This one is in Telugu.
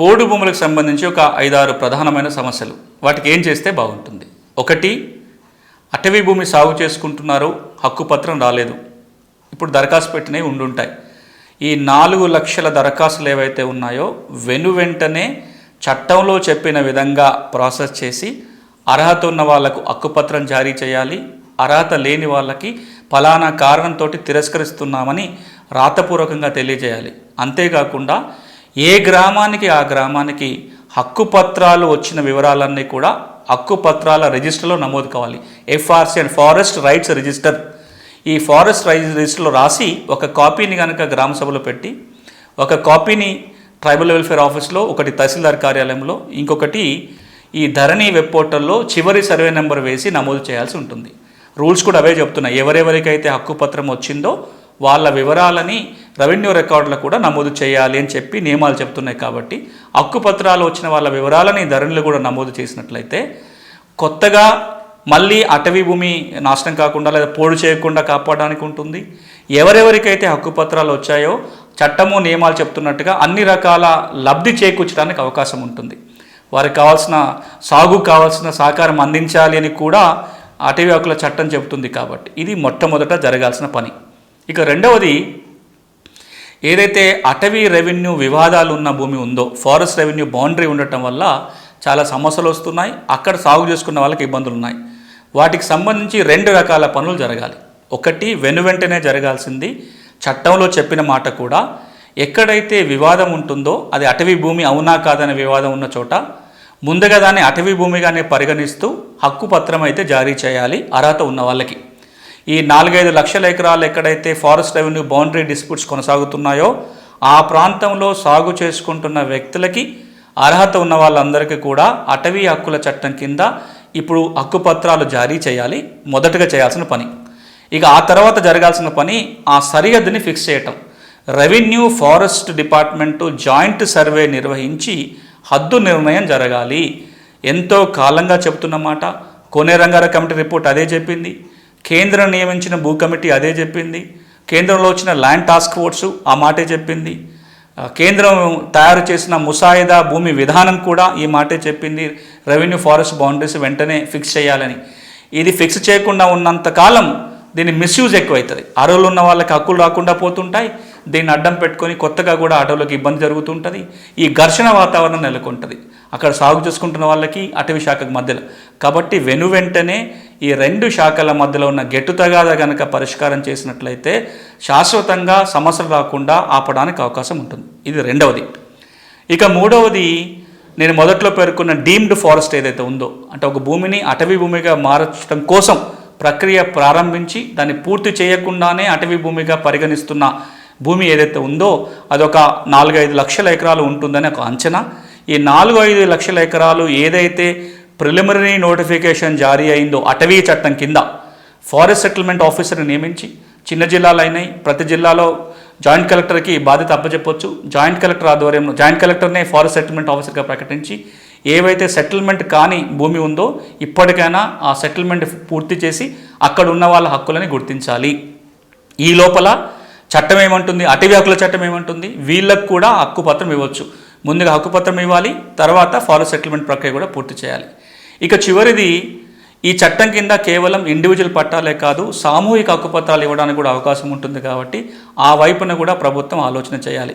పోడు భూములకు సంబంధించి ఒక ఐదారు ప్రధానమైన సమస్యలు. వాటికి ఏం చేస్తే బాగుంటుంది? ఒకటి అటవీ భూమి సాగు చేసుకుంటున్నారు హక్కుపత్రం రాలేదు. ఇప్పుడు దరఖాస్తు పెట్టినవి ఉండుంటాయి. ఈ నాలుగు లక్షల దరఖాస్తులు ఏవైతే ఉన్నాయో వెను వెంటనే చట్టంలో చెప్పిన విధంగా ప్రాసెస్ చేసి అర్హత ఉన్న వాళ్ళకు హక్కుపత్రం జారీ చేయాలి. అర్హత లేని వాళ్ళకి ఫలానా కారణంతో తిరస్కరిస్తున్నామని రాతపూర్వకంగా తెలియజేయాలి. అంతేకాకుండా ఏ గ్రామానికి ఆ గ్రామానికి హక్కుపత్రాలు వచ్చిన వివరాలన్నీ కూడా హక్కుపత్రాల రిజిస్టర్లో నమోదు కావాలి. FRC and forest rights register. ఈ ఫారెస్ట్ రైట్స్ రిజిస్టర్లో రాసి ఒక కాపీని కనుక గ్రామ సభలో పెట్టి ఒక కాపీని ట్రైబల్ వెల్ఫేర్ ఆఫీస్లో ఒకటి తహసీల్దార్ కార్యాలయంలో ఇంకొకటి ఈ ధరణి వెబ్ పోర్టల్లో చివరి సర్వే నెంబర్ వేసి నమోదు చేయాల్సి ఉంటుంది. రూల్స్ కూడా అవే చెప్తున్నాయి. ఎవరెవరికైతే హక్కుపత్రం వచ్చిందో వాళ్ళ వివరాలని రెవెన్యూ రికార్డులు కూడా నమోదు చేయాలి అని చెప్పి నియమాలు చెప్తున్నాయి కాబట్టి హక్కుపత్రాలు వచ్చిన వాళ్ళ వివరాలని ధరణిలో కూడా నమోదు చేసినట్లయితే కొత్తగా మళ్ళీ అటవీ భూమి నాశనం కాకుండా లేదా పోడు చేయకుండా కాపాడడానికి ఉంటుంది. ఎవరెవరికైతే హక్కుపత్రాలు వచ్చాయో చట్టము నియమాలు చెప్తున్నట్టుగా అన్ని రకాల లబ్ధి చేకూర్చడానికి అవకాశం ఉంటుంది. వారికి కావాల్సిన సాగు కావాల్సిన సహకారం అందించాలి అని కూడా అటవీ హక్కుల చట్టం చెబుతుంది కాబట్టి ఇది మొట్టమొదట జరగాల్సిన పని. ఇక రెండవది ఏదైతే అటవీ రెవెన్యూ వివాదాలు ఉన్న భూమి ఉందో ఫారెస్ట్ రెవెన్యూ బౌండరీ ఉండటం వల్ల చాలా సమస్యలు వస్తున్నాయి అక్కడ సాగు చేసుకున్న వాళ్ళకి ఇబ్బందులు ఉన్నాయి. వాటికి సంబంధించి రెండు రకాల పనులు జరగాలి. ఒకటి వెను వెంటనే జరగాల్సింది. చట్టంలో చెప్పిన మాట కూడా ఎక్కడైతే వివాదం ఉంటుందో అది అటవీ భూమి అవునా కాదనే వివాదం ఉన్న చోట ముందుగా దాన్ని అటవీ భూమిగానే పరిగణిస్తూ హక్కు పత్రం అయితే జారీ చేయాలి అర్హత ఉన్న వాళ్ళకి. ఈ నాలుగైదు లక్షల ఎకరాలు ఎక్కడైతే ఫారెస్ట్ రెవెన్యూ బౌండరీ డిస్ప్యూట్స్ కొనసాగుతున్నాయో ఆ ప్రాంతంలో సాగు చేసుకుంటున్న వ్యక్తులకి అర్హత ఉన్న వాళ్ళందరికీ కూడా అటవీ హక్కుల చట్టం కింద ఇప్పుడు హక్కుపత్రాలు జారీ చేయాలి మొదటగా చేయాల్సిన పని. ఇక ఆ తర్వాత జరగాల్సిన పని ఆ సరిహద్దుని ఫిక్స్ చేయటం. Revenue forest department joint survey నిర్వహించి హద్దు నిర్ణయం జరగాలి. ఎంతో కాలంగా చెప్తున్నమాట కోనే రంగారావు కమిటీ రిపోర్ట్ అదే చెప్పింది. కేంద్రం నియమించిన భూ కమిటీ అదే చెప్పింది. కేంద్రంలో వచ్చిన ల్యాండ్ టాస్క్ ఫోర్సు ఆ మాటే చెప్పింది. కేంద్రం తయారు చేసిన ముసాయిదా భూమి విధానం కూడా ఈ మాటే చెప్పింది. రెవెన్యూ ఫారెస్ట్ బౌండరీస్ వెంటనే ఫిక్స్ చేయాలని. ఇది ఫిక్స్ చేయకుండా ఉన్నంత కాలం దీని మిస్యూజ్ ఎక్కువవుతుంది అడవులు ఉన్న వాళ్ళకి హక్కులు రాకుండా పోతుంటాయి. దీన్ని అడ్డం పెట్టుకొని కొత్తగా కూడా అడవులకు ఇబ్బంది జరుగుతుంటుంది. ఈ ఘర్షణ వాతావరణం నెలకొంటుంది. అక్కడ సాగు చేసుకుంటున్న వాళ్ళకి అటవీ శాఖకు మధ్యలో. కాబట్టి వెను వెంటనే ఈ రెండు శాఖల మధ్యలో ఉన్న గెట్టు తగాద కనుక పరిష్కారం చేసినట్లయితే శాశ్వతంగా సమస్యలు రాకుండా ఆపడానికి అవకాశం ఉంటుంది. ఇది రెండవది. ఇక మూడవది నేను మొదట్లో పేర్కొన్న డీమ్డ్ ఫారెస్ట్ ఏదైతే ఉందో అంటే ఒక భూమిని అటవీ భూమిగా మార్చడం కోసం ప్రక్రియ ప్రారంభించి దాన్ని పూర్తి చేయకుండానే అటవీ భూమిగా పరిగణిస్తున్న భూమి ఏదైతే ఉందో అదొక నాలుగైదు లక్షల ఎకరాలు ఉంటుందని ఒక అంచనా. ఈ నాలుగు ఐదు లక్షల ఎకరాలు ఏదైతే ప్రిలిమినరీ నోటిఫికేషన్ జారీ అయిందో అటవీ చట్టం కింద ఫారెస్ట్ సెటిల్మెంట్ ఆఫీసర్ని నియమించి చిన్న జిల్లాలు అయినాయి ప్రతి జిల్లాలో జాయింట్ కలెక్టర్కి బాధ్యత అప్పచెప్పొచ్చు. జాయింట్ కలెక్టర్ ఆధ్వర్యంలో జాయింట్ కలెక్టర్నే ఫారెస్ట్ సెటిల్మెంట్ ఆఫీసర్గా ప్రకటించి ఏవైతే సెటిల్మెంట్ కాని భూమి ఉందో ఇప్పటికైనా ఆ సెటిల్మెంట్ పూర్తి చేసి అక్కడ ఉన్న వాళ్ళ హక్కులని గుర్తించాలి. ఈ లోపల చట్టం ఏమంటుంది? అటవీ హక్కుల చట్టం ఏమంటుంది? వీళ్ళకు కూడా హక్కుపత్రం ఇవ్వచ్చు. ముందుగా హక్కుపత్రం ఇవ్వాలి తర్వాత ఫారెస్ట్ సెటిల్మెంట్ ప్రక్రియ కూడా పూర్తి చేయాలి. ఇక చివరిది ఈ చట్టం కింద కేవలం ఇండివిజువల్ పట్టాలే కాదు సామూహిక హక్కుపత్రాలు ఇవ్వడానికి కూడా అవకాశం ఉంటుంది కాబట్టి ఆ వైపున కూడా ప్రభుత్వం ఆలోచన చేయాలి.